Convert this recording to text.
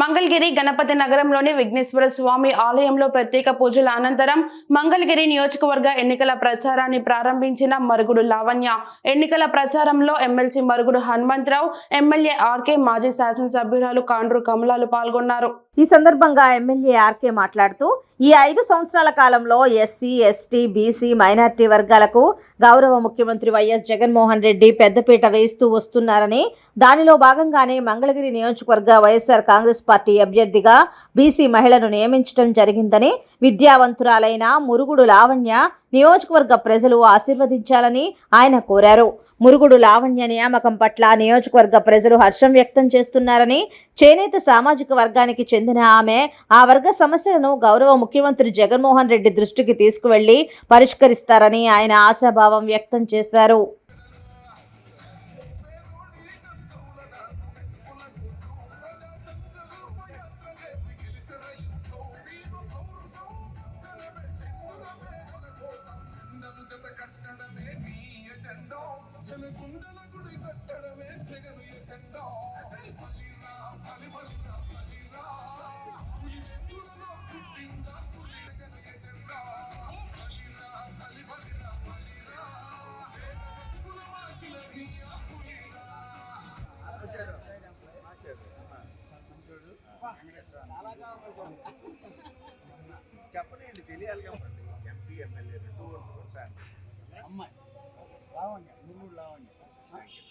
మంగళగిరి గణపతి నగరంలోని విఘ్నేశ్వర స్వామి ఆలయంలో ప్రత్యేక పూజల అనంతరం మంగళగిరి నియోజకవర్గ ఎన్నికల ప్రచారాన్ని ప్రారంభించిన మరుగుడు లావణ్య. ఎన్నికల ప్రచారంలో MLC Marugudu Hanumantha Rao MLA RK మాజీ శాసనసభ్యురాలు కాండ్రు కమలాలు పాల్గొన్నారు. ఈ సందర్భంగా ఎమ్మెల్యే ఆర్కే మాట్లాడుతూ ఈ ఐదు సంవత్సరాల కాలంలో ఎస్సీ ఎస్టీ బీసీ మైనార్టీ వర్గాలకు గౌరవ ముఖ్యమంత్రి వైఎస్ జగన్మోహన్ రెడ్డి పెద్దపీట వేస్తూ వస్తున్నారని దానిలో భాగంగానే మంగళగిరి నియోజకవర్గ వైఎస్ఆర్ కాంగ్రెస్ పార్టీ అభ్యర్థిగా బీసీ మహిళను నియమించడం జరిగిందని విద్యావంతురాలైన మురుగుడు లావణ్య నియోజకవర్గ ప్రజలు ఆశీర్వదించాలని ఆయన కోరారు. మురుగుడు లావణ్య నియామకం పట్ల నియోజకవర్గ ప్రజలు హర్షం వ్యక్తం చేస్తున్నారని చేనేత సామాజిక వర్గానికి చెందిన ఆమె ఆ వర్గ సమస్యలను గౌరవ ముఖ్యమంత్రి జగన్మోహన్ రెడ్డి దృష్టికి తీసుకువెళ్ళి పరిష్కరిస్తారని ఆయన ఆశాభావం వ్యక్తం చేశారు. చెలకుండల గుడి కట్టడమే జగను ఎజెండా బలిరా బలి బలిరా బలిరా పులివెందులలో పుట్టిందా పులి జగను ఎజెండా బలిరా బలి బలిరా బలిరా వేద బతుకుల మార్చిన ధీయా పులిరా. చెప్పనండి తెలియాలి కాబట్టి ఎంపీ ఎమ్మెల్యే రెండు ఒకసారి అమ్మాయి. లావణ్య ముగ్గురు లావణ్య